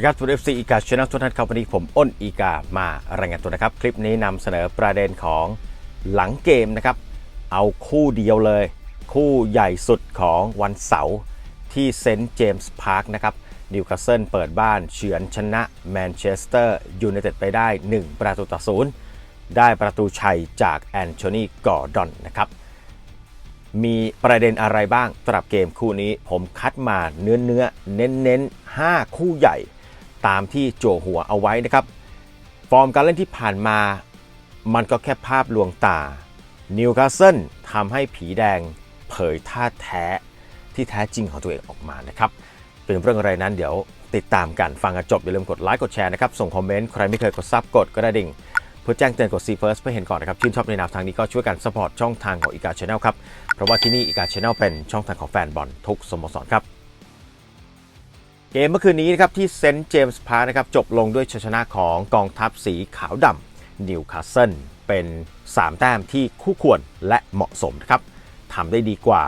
ดีครับทุกเอฟซีอีกาช anel ทุกท่านครับวันนี้ผมอ้นอีกามารายงานตัวนะครับ คลิปนี้นำเสนอประเด็นของหลังเกมนะครับ เอาคู่เดียวเลย คู่ใหญ่สุดของวันเสาร์ที่เซนต์เจมส์พาร์คนะครับนิวคาสเซิลเปิดบ้านเฉือนชนะแมนเชสเตอร์ยูไนเต็ดไปได้ 1 ประตูต่อศูนย์ได้ประตูชัยจากแอนโทนีกอร์ดอนนะครับมีประเด็นอะไรบ้างสำหรับเกมคู่นี้ผมคัดมาเนื้อเนื้อเน้นเน้นๆ5คู่ใหญ่ ตามที่โจหัวเอาไว้นะครับ ฟอร์มการเล่นที่ผ่านมา มันก็แค่ภาพลวงตา นิวคาสเซิลทำให้ผีแดงเผยท่าแท้ที่แท้จริงของตัวเองออกมานะครับเป็นเรื่องอะไรนั้นเดี๋ยวติดตามกันฟังกันจบอย่าลืมกดไลค์กดแชร์นะครับ ส่งคอมเมนต์ ใครไม่เคยกดซับกดกระดิ่งเพื่อแจ้งเตือนกด See First เพื่อเห็นก่อนนะครับ ชื่นชอบในแนวทางนี้ก็ช่วยกันสปอร์ตช่องทางของอีกาช Channel ครับ เพราะว่าที่นี่อีกาช Channel เป็นช่องทางของแฟนบอลทุกสโมสรครับ เกมเมื่อคืนนี้นะครับที่เซนต์เจมส์พาร์นะครับจบลงด้วยชัยชนะของกองทัพสีขาวดำนิวคาสเซิลเป็น 3 แต้มที่คู่ควรและเหมาะสมนะครับทำได้ดีกว่า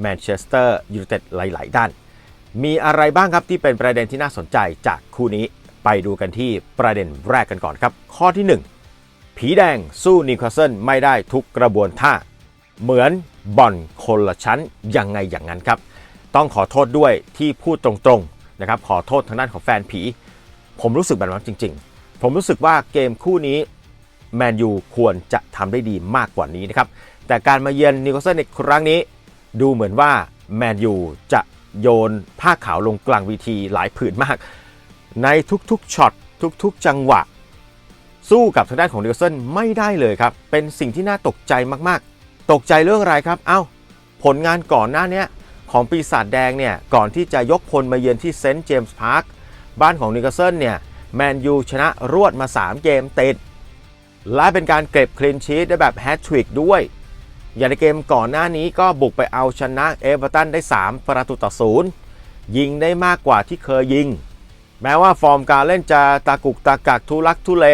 แมนเชสเตอร์ยูไนเต็ดหลาย ๆ ด้าน มีอะไรบ้างครับที่เป็นประเด็นที่น่าสนใจจากคู่นี้ไปดูกันที่ประเด็นแรกกันก่อนครับ ข้อที่ 1 ผีแดงสู้นิวคาสเซิลไม่ได้ทุกกระบวนท่า เหมือนบอลคนละชั้นยังไงอย่างนั้นครับ ต้องขอโทษด้วยที่พูดตรงๆ นะครับขอโทษทางด้านของแฟนผี ผมรู้สึกแบบนั้นจริง ๆ ผมรู้สึกว่าเกมคู่นี้แมนยูควรจะทำได้ดีมากกว่านี้นะครับแต่การมาเยือนนิวคาสเซิลในครั้งนี้ ดูเหมือนว่าแมนยูจะโยนผ้าขาวลงกลางวีทีหลายผืนมาก ในทุกๆช็อตทุกๆ จังหวะ สู้กับทางด้านของนิวคาสเซิลไม่ได้เลยครับ เป็นสิ่งที่น่าตกใจมากๆ ตกใจเรื่องอะไรครับเอ้าผลงานก่อนหน้านี้ ของปีศาจแดงเนี่ยก่อนที่จะยกพลมาเยือนที่เซนต์เจมส์พาร์คบ้านของนิวคาสเซิลเนี่ยแมนยูชนะรวดมา 3 เกมติด และเป็นการเก็บคลีนชีตได้แบบแฮตทริกด้วย อย่างในเกมก่อนหน้านี้ก็บุกไปเอาชนะเอเวอร์ตันได้ 3 ประตูต่อศูนย์ยิงได้มากกว่าที่เคยยิง แม้ว่าฟอร์มการเล่นจะตากุกตากักทุลักทุเล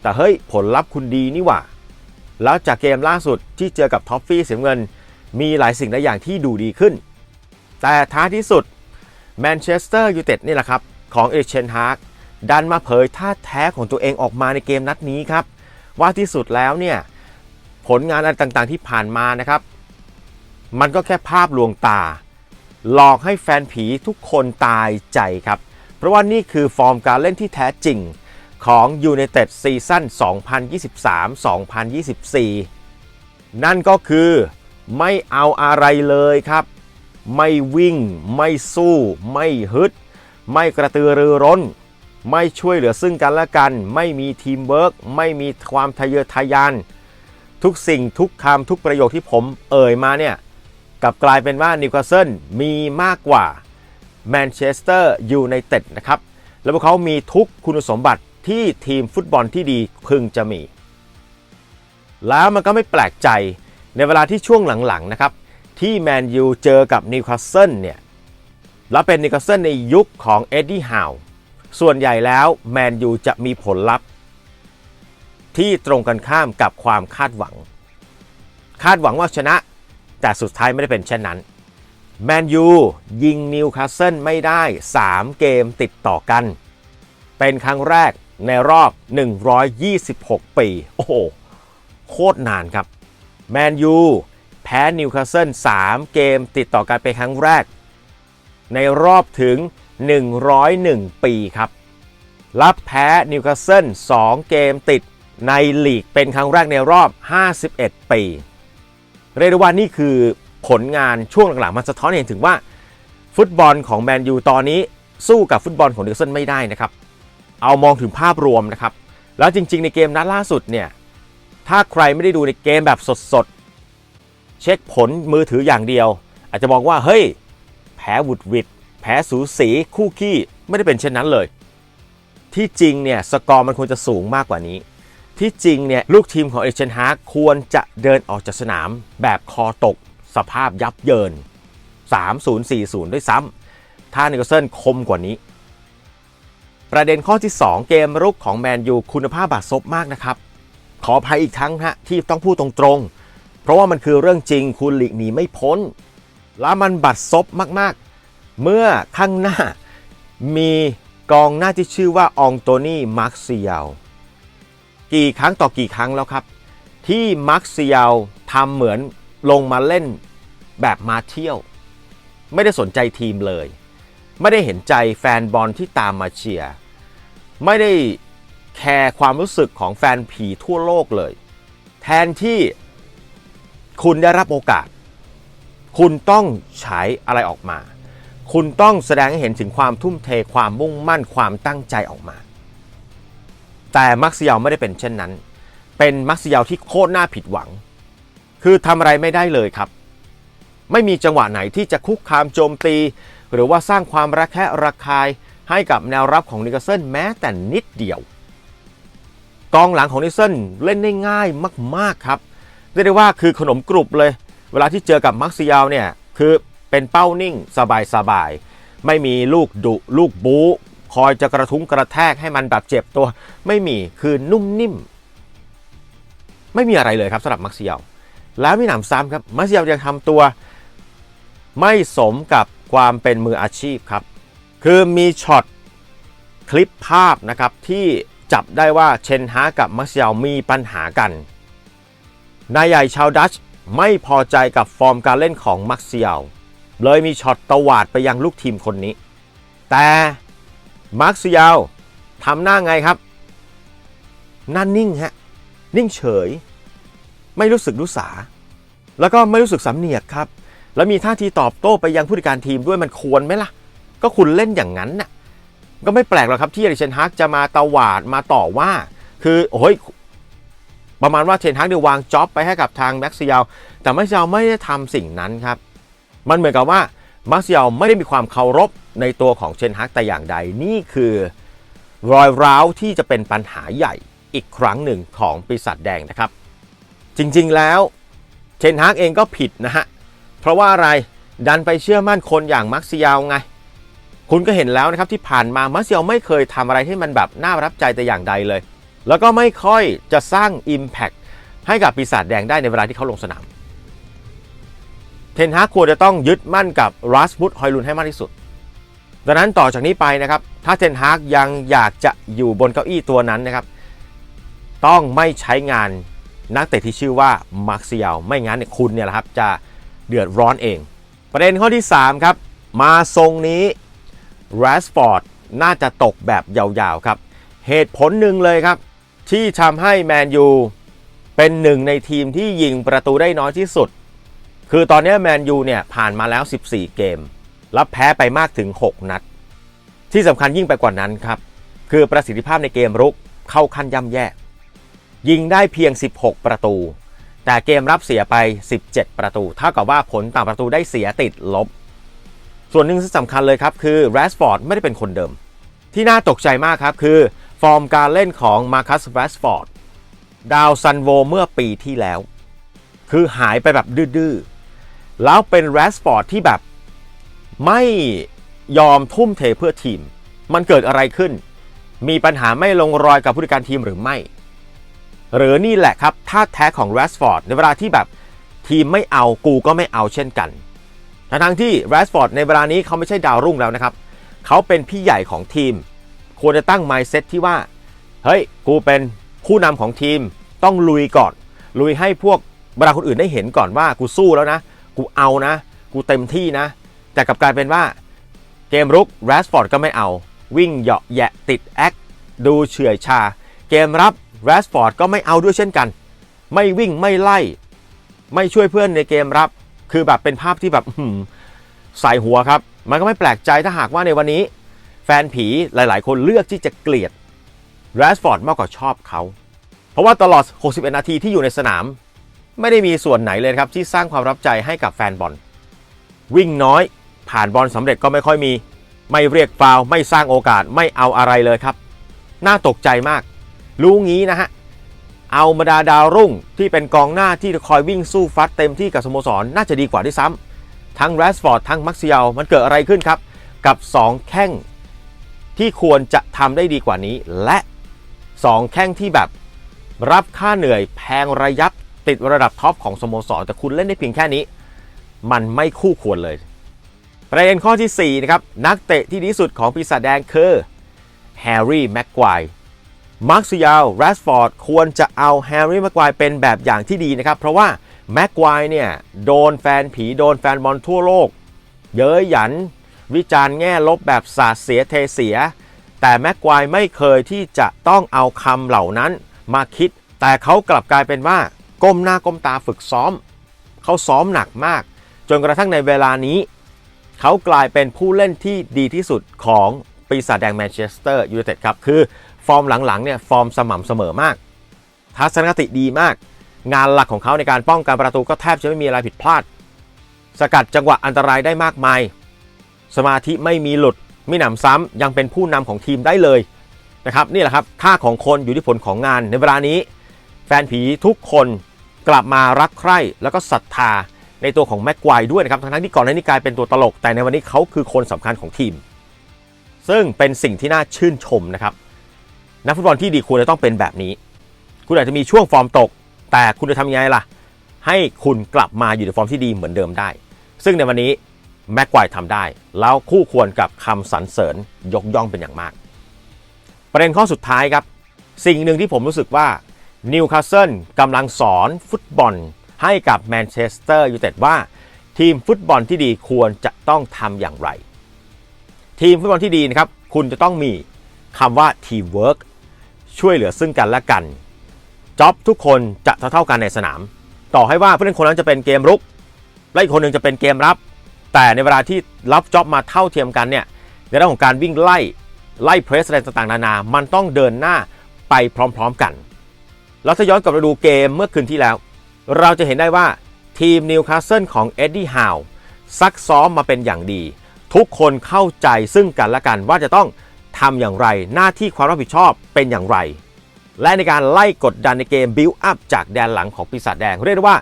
แต่เฮ้ยผลลัพธ์คุณดีนี่หว่า แล้วจากเกมล่าสุดที่เจอกับท็อฟฟี่เสียเงิน มีหลายสิ่งหลายอย่างที่ดูดีขึ้น แต่ท้ายที่สุดแมนเชสเตอร์ยูไนเต็ดนี่แหละครับ ของเอเชนฮาร์กดันมาเผยท่าแท้ของตัวเองออกมาในเกมนัดนี้ครับ ว่าที่สุดแล้วเนี่ยผลงานอะไรต่างๆที่ผ่านมานะครับ มันก็แค่ภาพลวงตา หลอกให้แฟนผีทุกคนตายใจครับ เพราะว่านี่คือฟอร์มการเล่นที่แท้จริงของยูไนเต็ดซีซั่น 2023-2024 นั่นก็คือไม่เอาอะไรเลยครับ ไม่วิ่ง ไม่สู้ ไม่ฮึด ไม่กระตือรือร้น ไม่ช่วยเหลือซึ่งกันและกัน ไม่มีทีมเวิร์กไม่มีความทะเยอทะยาน ทุกสิ่งทุกคำทุกประโยคที่ผมเอ่ยมาเนี่ยกลับกลายเป็นว่านิวคาสเซิลมีมากกว่าแมนเชสเตอร์ยูไนเต็ดนะครับ แล้วพวกเขามีทุกคุณสมบัติที่ทีมฟุตบอลที่ดีพึงจะมี แล้วมันก็ไม่แปลกใจในเวลาที่ช่วงหลังๆนะครับ ที่แมนยูเจอกับนิวคาสเซิลเนี่ยและเป็นนิวคาสเซิลในยุคของเอ็ดดี้ฮาวส่วนใหญ่แล้วแมนยูจะมีผลลัพธ์ ที่ตรงกันข้ามกับความคาดหวัง คาดหวังว่าชนะ แต่สุดท้ายไม่ได้เป็นเช่นนั้นแมนยูยิงนิวคาสเซิลไม่ได้ 3 เกมติดต่อกัน เป็นครั้งแรกในรอบ 126 ปี โอ้โห โคตรนานครับ แมนยู แพ้นิวคาสเซิล3 เกมติดต่อกันเป็นครั้งแรก ในรอบถึง 101 ปีครับ รับแพ้นิวคาสเซิล2 เกมติดในลีกเป็นครั้งแรกในรอบ 51 ปี เรียกได้ว่านี่คือผลงานช่วงหลังๆมันสะท้อนเห็นถึงว่า ฟุตบอลของแมนยูตอนนี้สู้กับฟุตบอลของนิวคาสเซิลไม่ได้นะครับ เอามองถึงภาพรวมนะครับ แล้วจริงๆ ในเกมนัดล่าสุดเนี่ยถ้าใครไม่ได้ดูในเกมแบบสด เช็คผลมือถืออย่างเดียว อาจจะมองว่าเฮ้ย แพ้หวุดหวิดแพ้สูสีคู่ขี้ไม่ได้เป็นเช่นนั้นเลย ที่จริงเนี่ยสกอร์มันควรจะสูงมากกว่านี้ ที่จริงเนี่ยลูกทีมของเอเชนฮาร์ควรจะเดินออกจากสนาม แบบคอตก สภาพยับเยิน 3-0-4-0 ด้วยซ้ำถ้านิวคเซิลคมกว่านี้ ประเด็นข้อที่ 2 เกมรุกของแมนยูคุณภาพบาดซบมากนะครับ ขออภัยอีกครั้งฮะที่ต้องพูดตรงๆ เพราะว่ามันคือเรื่องจริงคุณหลีกหนีไม่พ้น แล้วมันบัดซบมากๆ เมื่อข้างหน้ามีกองหน้าที่ชื่อว่าองโตนี่มาร์คซิยลกี่ครั้งต่อกี่ครั้งแล้วครับ ที่มาร์คซิยลทำเหมือนลงมาเล่นแบบมาเที่ยว ไม่ได้สนใจทีมเลย ไม่ได้เห็นใจแฟนบอลที่ตามมาเชียร์ไม่ได้แคร์ความรู้สึกของแฟนผีทั่วโลกเลย แทนที่ คุณได้รับโอกาส คุณต้องฉายอะไรออกมา คุณต้องแสดงให้เห็นถึงความทุ่มเทความมุ่งมั่นความตั้งใจออกมา แต่มักซิยาลไม่ได้เป็นเช่นนั้น เป็นมักซิยาลที่โคตรน่าผิดหวัง คือทำอะไรไม่ได้เลยครับ ไม่มีจังหวะไหนที่จะคุกคามโจมตี หรือว่าสร้างความระแคะระคายให้กับแนวรับของนิกเซนแม้แต่นิดเดียว กองหลังของนิกเซนเล่นได้ง่ายมากๆครับ เรียกได้ว่าคือขนมกรุบเลย เวลาที่เจอกับมักซิยาลเนี่ยคือเป็นเป้านิ่งสบายๆไม่มีลูกดุลูกบู๊คอยจะกระทุ้งกระแทกให้มันแบบเจ็บตัว ไม่มีคือนุ่มนิ่ม ไม่มีอะไรเลยครับสำหรับมักซิยาลแล้วมีหนำซ้ำครับมักซิยาลยังทำตัว ไม่สมกับความเป็นมืออาชีพครับ คือมีช็อตคลิปภาพนะครับที่จับได้ว่าเชนฮากับมักซิยาลมีปัญหากัน นายใหญ่ชาวดัชไม่พอใจกับฟอร์มการเล่นของมักซิยลเลยมีช็อตตวาดไปยังลูกทีมคนนี้ แต่มักซิยาลทำหน้าไงครับหน้านิ่งฮะ นิ่งเฉย ไม่รู้สึกรู้สา แล้วก็ไม่รู้สึกสำเนียกครับ แล้วมีท่าทีตอบโต้ไปยังผู้จัดการทีมด้วยมันควรไหมล่ะ ก็คุณเล่นอย่างนั้นน่ะ ก็ไม่แปลกหรอกครับที่อริเชนฮักจะมาตวาดมาต่อว่า คือโอ้ย ประมาณว่าเทนฮักเดี๋ยววางจ็อบไปให้กับทางแม็กซิยาลแต่แม็กซิยาลไม่ได้ทำสิ่งนั้นครับ มันเหมือนกับว่าแม็กซิยาลไม่ได้มีความเคารพในตัวของเชนฮักแต่อย่างใดนี่คือรอยร้าวที่จะเป็นปัญหาใหญ่อีกครั้งหนึ่งของปีศาจแดงนะครับ จริงๆแล้วเชนฮักเองก็ผิดนะฮะ เพราะว่าอะไรดันไปเชื่อมั่นคนอย่างมักซิยาลไง คุณก็เห็นแล้วนะครับที่ผ่านมามักซิยาลไม่เคยทำอะไรที่มันแบบน่าประทับใจแต่อย่างใดเลย แล้วก็ไม่ค่อยจะสร้าง Impact ให้กับปีศาจแดงได้ในเวลาที่เขาลงสนาม เทนฮากควรจะต้องยึดมั่นกับรัสมุดฮอยลุนให้มากที่สุด ดังนั้นต่อจากนี้ไปนะครับ ถ้าเทนฮากยังอยากจะอยู่บนเก้าอี้ตัวนั้นนะครับ ต้องไม่ใช้งานนักเตะที่ชื่อว่ามาร์คซิยลไม่งั้นเนี่ยคุณเนี่ยแหละครับจะเดือดร้อนเอง ประเด็นข้อที่ 3 ครับ มาทรงนี้แรสฟอร์ดน่าจะตกแบบยาวๆครับ เหตุผลหนึ่งเลยครับ ที่ทำให้แมนยูเป็นหนึ่งในทีมที่ยิงประตูได้น้อยที่สุด คือตอนนี้แมนยูเนี่ยผ่านมาแล้ว 14 เกมแล้วแพ้ไปมากถึง 6 นัด ที่สำคัญยิ่งไปกว่านั้นครับ คือประสิทธิภาพในเกมรุกเข้าขั้นย่ำแย่ ยิงได้เพียง 16 ประตู แต่เกมรับเสียไป 17 ประตู เท่ากับว่าผลต่างประตูได้เสียติดลบ ส่วนหนึ่งที่สำคัญเลยครับคือแรสฟอร์ดไม่ได้เป็นคนเดิม ที่น่าตกใจมากครับคือ ฟอร์มการเล่นของมาคัสแรสฟอร์ดดาวซันโวเมื่อปีที่แล้ว คือหายไปแบบดื้อๆ แล้วเป็นแรสฟอร์ดที่แบบไม่ยอมทุ่มเทเพื่อทีม มันเกิดอะไรขึ้น มีปัญหาไม่ลงรอยกับผู้จัดการทีมหรือไม่ หรือนี่แหละครับท่าแท้ของแรสฟอร์ดในเวลาที่แบบทีมไม่เอากูก็ไม่เอาเช่นกัน ทั้งที่แรสฟอร์ดในเวลานี้เขาไม่ใช่ดาวรุ่งแล้วนะครับ เขาเป็นพี่ใหญ่ของทีม ควรจะตั้ง mindset ที่ว่า เฮ้ย กูเป็นผู้นำของทีมต้องลุยก่อน ลุยให้พวกบรรดาคนอื่นได้เห็นก่อนว่ากูสู้แล้วนะ กูเอานะ กูเต็มที่นะ แต่กลับกลายเป็นว่าเกมรุกแรสฟอร์ดก็ไม่เอา วิ่งเหยาะแยะติดแอคดูเฉื่อยชา เกมรับแรสฟอร์ดก็ไม่เอาด้วยเช่นกัน ไม่วิ่งไม่ไล่ ไม่ช่วยเพื่อนในเกมรับ คือแบบเป็นภาพที่แบบใส่หัวครับ มันก็ไม่แปลกใจถ้าหากว่าในวันนี้ แฟนผีหลายๆ คนเลือกที่จะเกลียดแรสฟอร์ดมากกว่าชอบเขา เพราะว่าตลอด 61 นาทีที่อยู่ในสนาม ไม่ได้มีส่วนไหนเลยครับที่สร้างความรับใจให้กับแฟนบอล วิ่งน้อย ผ่านบอลสำเร็จก็ไม่ค่อยมี ไม่เรียกฟาวล์ไม่สร้างโอกาสไม่เอาอะไรเลยครับ น่าตกใจมาก รู้งี้นะฮะ เอามาดาดาวรุ่งที่เป็นกองหน้าที่คอยวิ่งสู้ฟัดเต็มที่กับสโมสรน่าจะดีกว่าด้วยซ้ำทั้งแรสฟอร์ดทั้งมักซิยาลมันเกิดอะไรขึ้นครับ กับ 2 แข้ง ที่ควรจะทำได้ดีกว่านี้ และ 2 แข้งที่แบบรับค่าเหนื่อยแพงระยับติดระดับท็อปของสโมสร แต่คุณเล่นได้เพียงแค่นี้ มันไม่คู่ควรเลย ประเด็นข้อที่4นะครับนักเตะที่ดีสุดของปีศาจแดงคือแฮร์รี่แม็กควายมาร์คซิยาลแรสฟอร์ดควรจะเอาแฮร์รี่แม็กควายเป็นแบบอย่างที่ดีนะครับ เพราะว่าแม็กควายเนี่ย โดนแฟนผี โดนแฟนบอลทั่วโลก เย้ยหยัน วิจารณ์แง่ลบแบบสาเสียเทเสีย แต่แม็กควายไม่เคยที่จะต้องเอาคำเหล่านั้นมาคิด แต่เขากลับกลายเป็นว่า ก้มหน้าก้มตาฝึกซ้อม เขาซ้อมหนักมาก จนกระทั่งในเวลานี้ เขากลายเป็นผู้เล่นที่ดีที่สุดของปีศาจแดงแมนเชสเตอร์ยูไนเต็ดครับ คือฟอร์มหลังๆเนี่ยฟอร์มสม่ำเสมอมาก ทัศนคติดีมาก งานหลักของเขาในการป้องกันประตูก็แทบจะไม่มีอะไรผิดพลาด สกัดจังหวะอันตรายได้มากมาย สมาธิไม่มีหลุดไม่หนำซ้ำยังเป็นผู้นำของทีมได้เลยนะครับนี่แหละครับค่าของคนอยู่ที่ผลของงานในเวลานี้ แฟนผีทุกคนกลับมารักใคร่แล้วก็ศรัทธาในตัวของแม็กควายด้วยนะครับทั้งที่ก่อนหน้านี้กลายเป็นตัวตลก แต่ในวันนี้เขาคือคนสำคัญของทีม ซึ่งเป็นสิ่งที่น่าชื่นชมนะครับนักฟุตบอลที่ดีควรจะต้องเป็นแบบนี้ คุณอาจจะมีช่วงฟอร์มตก แต่คุณจะทำยังไงล่ะ ให้คุณกลับมาอยู่ในฟอร์มที่ดีเหมือนเดิมได้ ซึ่งในวันนี้ แม็กควายทำได้ แล้วคู่ควรกับคำสรรเสริญยกย่องเป็นอย่างมาก ประเด็นข้อสุดท้ายครับ สิ่งหนึ่งที่ผมรู้สึกว่านิวคาสเซิลกำลังสอนฟุตบอลให้กับแมนเชสเตอร์ยูไนเต็ดว่า ทีมฟุตบอลที่ดีควรจะต้องทำอย่างไร ทีมฟุตบอลที่ดีนะครับ คุณจะต้องมีคำว่าทีมเวิร์กช่วยเหลือซึ่งกันและกันจ็อบทุกคนจะเท่าเท่ากันในสนาม ต่อให้ว่าผู้เล่นคนนั้นจะเป็นเกมรุก และอีกคนหนึ่งจะเป็นเกมรับ แต่ในเวลาที่รับจ็อบมาเท่าเทียมกันเนี่ยในเรื่องของการวิ่งไล่ไล่เพรสอะไรต่างๆนานา มันต้องเดินหน้าไปพร้อมๆกัน แล้วถ้าย้อนกลับมาดูเกมเมื่อคืนที่แล้ว เราจะเห็นได้ว่าทีมนิวคาสเซิลของเอ็ดดี้ฮาวซักซ้อมมาเป็นอย่างดี ทุกคนเข้าใจซึ่งกันและกันว่าจะต้องทำอย่างไรหน้าที่ความรับผิดชอบเป็นอย่างไร และในการไล่กดดันในเกมบิลอัพจากแดนหลังของปีศาจแดงเรียกว่า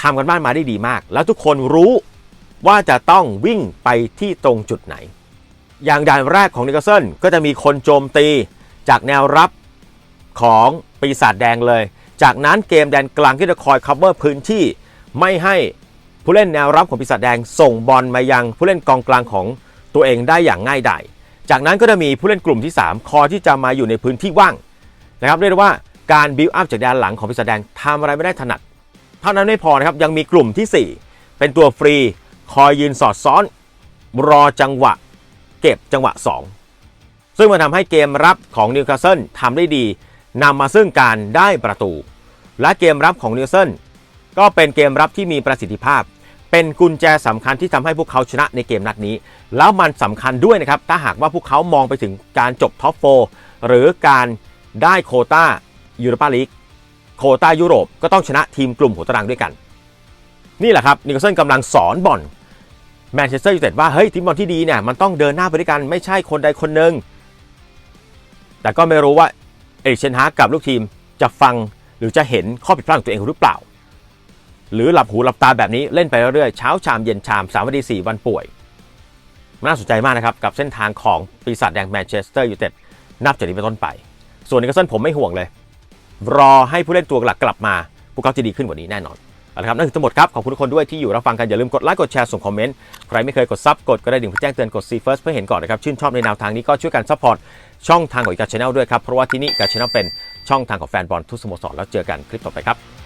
ทำกันบ้านมาได้ดีมาก แล้วทุกคนรู้ ว่าจะต้องวิ่งไปที่ตรงจุดไหน อย่างด่านแรกของนิวคาสเซิลก็จะมีคนโจมตีจากแนวรับของปีศาจแดงเลย จากนั้นเกมแดนกลางที่จะคอย cover พื้นที่ไม่ให้ผู้เล่นแนวรับของปีศาจแดงส่งบอลมายังผู้เล่นกองกลางของตัวเองได้อย่างง่ายดายจากนั้นก็จะมีผู้เล่นกลุ่มที่ 3 คอยที่จะมาอยู่ในพื้นที่ว่างนะครับเรียกว่าการบิวอัพจากแดนหลังของปีศาจแดงทำอะไรไม่ได้ถนัด เท่านั้นไม่พอนะครับยังมีกลุ่มทีสี่4 เป็นตัวฟรี คอยยืนสอดซ้อน รอจังหวะ เก็บจังหวะ 2 ซึ่งมันทำให้เกมรับของนิวคาสเซิลทำได้ดีนำมาซึ่งการได้ประตู และเกมรับของนิวคาสเซิลก็เป็นเกมรับที่มีประสิทธิภาพ เป็นกุญแจสำคัญที่ทำให้พวกเขาชนะในเกมนัดนี้ แล้วมันสำคัญด้วยนะครับ ถ้าหากว่าพวกเขามองไปถึงการจบท็อปโฟหรือการได้โคต้ายูโรปาลีกโคต้ายุโรปก็ต้องชนะทีมกลุ่มหัวตารางด้วยกัน นี่แหละครับนิวคาสเซิลกำลังสอนบอล แมนเชสเตอร์ยูไนเต็ดว่าเฮ้ยทีมบอลที่ดีเนี่ยมันต้องเดินหน้าไปด้วยกันไม่ใช่คนใดคนหนึ่งแต่ก็ไม่รู้ว่าเอริกเชนฮากกับลูกทีมจะฟังหรือจะเห็นข้อผิดพลาดของตัวเองหรือเปล่า หรือหลับหูหลับตาแบบนี้เล่นไปเรื่อยๆเช้าชามเย็นชามสามวันดีสี่วันป่วย น่าสนใจมากนะครับ กับเส้นทางของปีศาจแดงแมนเชสเตอร์ยูไนเต็ดนับจากนี้เป็นต้นไป ส่วนนิวคาสเซิลผมไม่ห่วงเลย รอให้ผู้เล่นตัวหลักกลับมาพวกเขาจะดีขึ้นกว่านี้แน่นอน เอาละครับนั่นคือทั้งหมดครับ ขอบคุณทุกคนด้วยที่อยู่รับฟังกัน อย่าลืมกดไลค์กดแชร์ส่งคอมเมนต์ ใครไม่เคยกดซับกดก็ได้ดิ่งแจ้งเตือนกดซีเฟิร์สเพื่อเห็นก่อนนะครับ ชื่นชอบในแนวทางนี้ก็ช่วยกันซัพพอร์ตช่องทางของอีกาชแนลด้วยครับเพราะว่าที่นี่อีกาชแนลเป็นช่องทางของแฟนบอลทุกสโมสรแล้วเจอกันคลิปต่อไปครับ